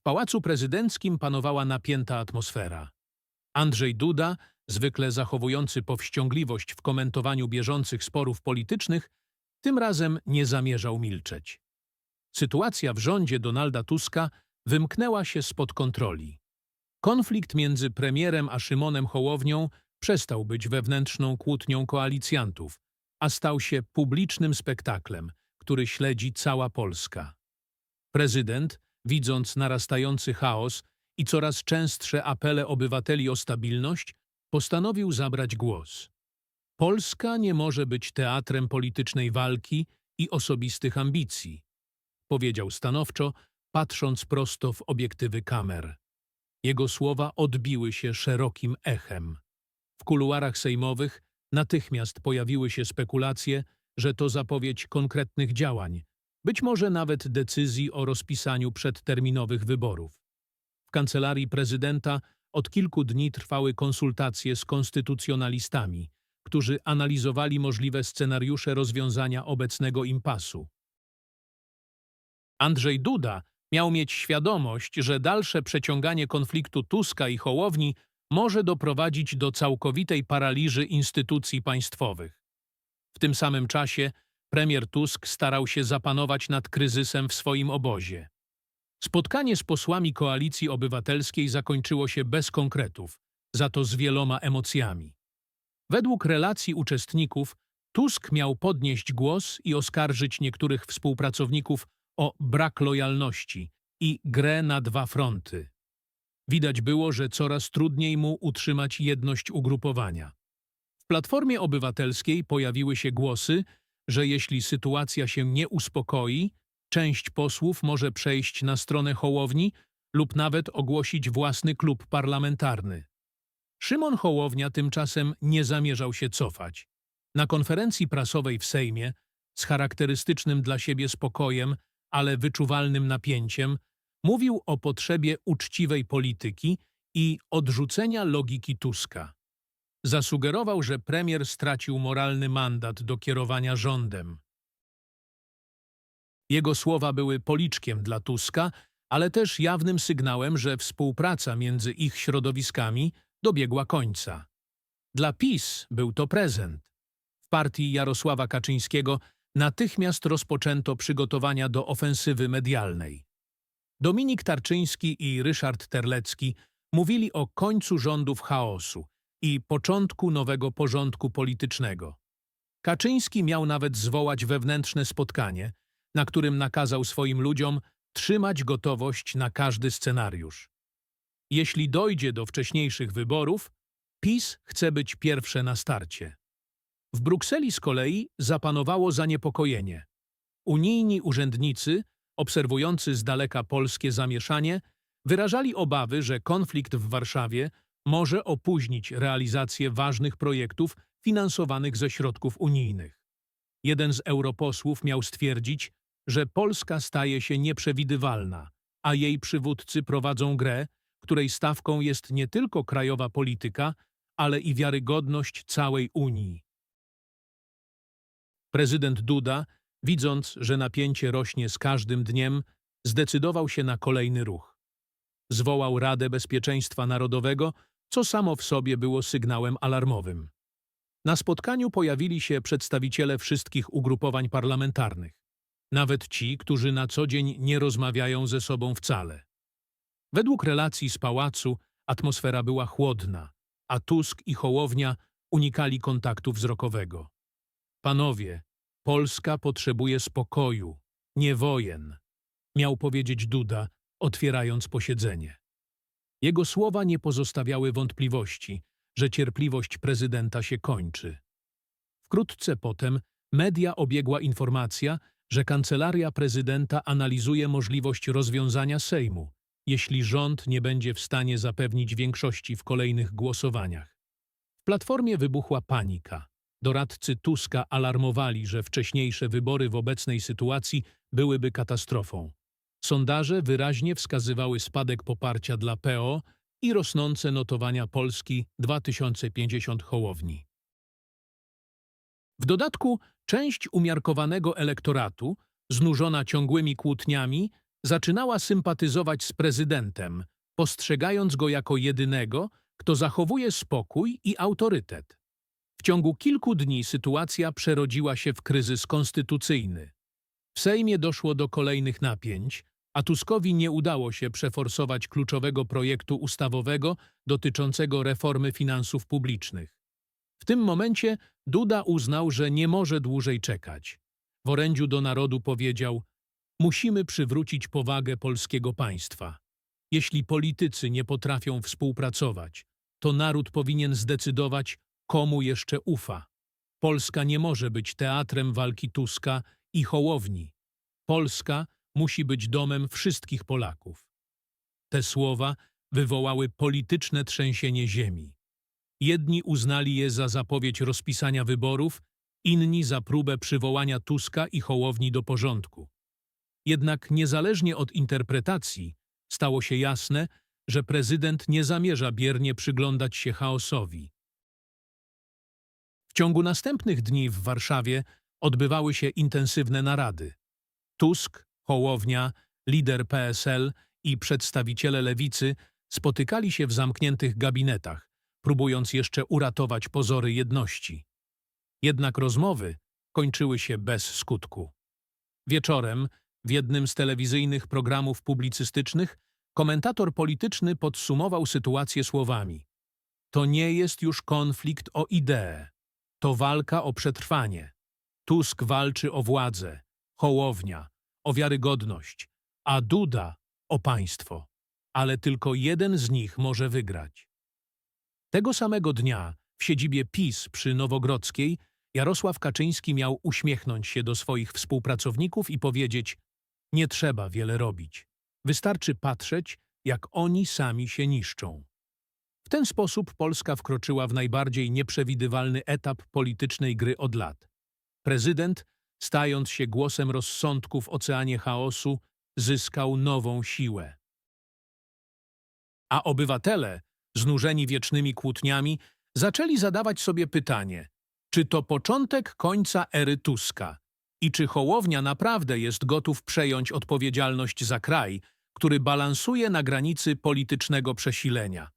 W Pałacu Prezydenckim panowała napięta atmosfera. Andrzej Duda, zwykle zachowujący powściągliwość w komentowaniu bieżących sporów politycznych, tym razem nie zamierzał milczeć. Sytuacja w rządzie Donalda Tuska wymknęła się spod kontroli. Konflikt między premierem a Szymonem Hołownią przestał być wewnętrzną kłótnią koalicjantów, a stał się publicznym spektaklem, który śledzi cała Polska. Prezydent, widząc narastający chaos i coraz częstsze apele obywateli o stabilność, postanowił zabrać głos. Polska nie może być teatrem politycznej walki i osobistych ambicji, powiedział stanowczo, patrząc prosto w obiektywy kamer. Jego słowa odbiły się szerokim echem. W kuluarach sejmowych natychmiast pojawiły się spekulacje, że to zapowiedź konkretnych działań, być może nawet decyzji o rozpisaniu przedterminowych wyborów. W kancelarii prezydenta od kilku dni trwały konsultacje z konstytucjonalistami, którzy analizowali możliwe scenariusze rozwiązania obecnego impasu. Andrzej Duda miał mieć świadomość, że dalsze przeciąganie konfliktu Tuska i Hołowni może doprowadzić do całkowitej paraliży instytucji państwowych. W tym samym czasie premier Tusk starał się zapanować nad kryzysem w swoim obozie. Spotkanie z posłami Koalicji Obywatelskiej zakończyło się bez konkretów, za to z wieloma emocjami. Według relacji uczestników Tusk miał podnieść głos i oskarżyć niektórych współpracowników o brak lojalności i grę na dwa fronty. Widać było, że coraz trudniej mu utrzymać jedność ugrupowania. W Platformie Obywatelskiej pojawiły się głosy, że jeśli sytuacja się nie uspokoi, część posłów może przejść na stronę Hołowni lub nawet ogłosić własny klub parlamentarny. Szymon Hołownia tymczasem nie zamierzał się cofać. Na konferencji prasowej w Sejmie, z charakterystycznym dla siebie spokojem, ale wyczuwalnym napięciem, mówił o potrzebie uczciwej polityki i odrzucenia logiki Tuska. Zasugerował, że premier stracił moralny mandat do kierowania rządem. Jego słowa były policzkiem dla Tuska, ale też jawnym sygnałem, że współpraca między ich środowiskami dobiegła końca. Dla PiS był to prezent. W partii Jarosława Kaczyńskiego natychmiast rozpoczęto przygotowania do ofensywy medialnej. Dominik Tarczyński i Ryszard Terlecki mówili o końcu rządów chaosu i początku nowego porządku politycznego. Kaczyński miał nawet zwołać wewnętrzne spotkanie, na którym nakazał swoim ludziom trzymać gotowość na każdy scenariusz. Jeśli dojdzie do wcześniejszych wyborów, PiS chce być pierwsze na starcie. W Brukseli z kolei zapanowało zaniepokojenie. Unijni urzędnicy, obserwujący z daleka polskie zamieszanie, wyrażali obawy, że konflikt w Warszawie może opóźnić realizację ważnych projektów finansowanych ze środków unijnych. Jeden z europosłów miał stwierdzić, że Polska staje się nieprzewidywalna, a jej przywódcy prowadzą grę, której stawką jest nie tylko krajowa polityka, ale i wiarygodność całej Unii. Prezydent Duda, widząc, że napięcie rośnie z każdym dniem, zdecydował się na kolejny ruch. Zwołał Radę Bezpieczeństwa Narodowego, co samo w sobie było sygnałem alarmowym. Na spotkaniu pojawili się przedstawiciele wszystkich ugrupowań parlamentarnych, nawet ci, którzy na co dzień nie rozmawiają ze sobą wcale. Według relacji z pałacu atmosfera była chłodna, a Tusk i Hołownia unikali kontaktu wzrokowego. Panowie, Polska potrzebuje spokoju, nie wojen, miał powiedzieć Duda, otwierając posiedzenie. Jego słowa nie pozostawiały wątpliwości, że cierpliwość prezydenta się kończy. Wkrótce potem media obiegła informacja, że kancelaria prezydenta analizuje możliwość rozwiązania Sejmu, jeśli rząd nie będzie w stanie zapewnić większości w kolejnych głosowaniach. W Platformie wybuchła panika. Doradcy Tuska alarmowali, że wcześniejsze wybory w obecnej sytuacji byłyby katastrofą. Sondaże wyraźnie wskazywały spadek poparcia dla PO i rosnące notowania Polski 2050 Hołowni. W dodatku część umiarkowanego elektoratu, znużona ciągłymi kłótniami, zaczynała sympatyzować z prezydentem, postrzegając go jako jedynego, kto zachowuje spokój i autorytet. W ciągu kilku dni sytuacja przerodziła się w kryzys konstytucyjny. W Sejmie doszło do kolejnych napięć, a Tuskowi nie udało się przeforsować kluczowego projektu ustawowego dotyczącego reformy finansów publicznych. W tym momencie Duda uznał, że nie może dłużej czekać. W orędziu do narodu powiedział: Musimy przywrócić powagę polskiego państwa. Jeśli politycy nie potrafią współpracować, to naród powinien zdecydować, komu jeszcze ufa. Polska nie może być teatrem walki Tuska i Hołowni. Polska musi być domem wszystkich Polaków. Te słowa wywołały polityczne trzęsienie ziemi. Jedni uznali je za zapowiedź rozpisania wyborów, inni za próbę przywołania Tuska i Hołowni do porządku. Jednak niezależnie od interpretacji, stało się jasne, że prezydent nie zamierza biernie przyglądać się chaosowi. W ciągu następnych dni w Warszawie odbywały się intensywne narady. Tusk, Hołownia, lider PSL i przedstawiciele lewicy spotykali się w zamkniętych gabinetach, próbując jeszcze uratować pozory jedności. Jednak rozmowy kończyły się bez skutku. Wieczorem, w jednym z telewizyjnych programów publicystycznych, komentator polityczny podsumował sytuację słowami: To nie jest już konflikt o ideę, to walka o przetrwanie. Tusk walczy o władzę, Hołownia o wiarygodność, a Duda o państwo. Ale tylko jeden z nich może wygrać. Tego samego dnia w siedzibie PiS przy Nowogrodzkiej Jarosław Kaczyński miał uśmiechnąć się do swoich współpracowników i powiedzieć: Nie trzeba wiele robić. Wystarczy patrzeć, jak oni sami się niszczą. W ten sposób Polska wkroczyła w najbardziej nieprzewidywalny etap politycznej gry od lat. Prezydent, stając się głosem rozsądku w oceanie chaosu, zyskał nową siłę. A obywatele, znużeni wiecznymi kłótniami, zaczęli zadawać sobie pytanie, czy to początek końca ery Tuska i czy Hołownia naprawdę jest gotów przejąć odpowiedzialność za kraj, który balansuje na granicy politycznego przesilenia.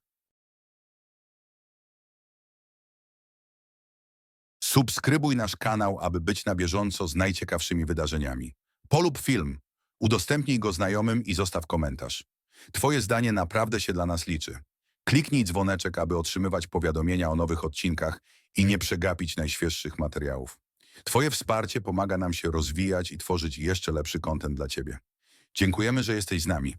Subskrybuj nasz kanał, aby być na bieżąco z najciekawszymi wydarzeniami. Polub film, udostępnij go znajomym i zostaw komentarz. Twoje zdanie naprawdę się dla nas liczy. Kliknij dzwoneczek, aby otrzymywać powiadomienia o nowych odcinkach i nie przegapić najświeższych materiałów. Twoje wsparcie pomaga nam się rozwijać i tworzyć jeszcze lepszy kontent dla Ciebie. Dziękujemy, że jesteś z nami.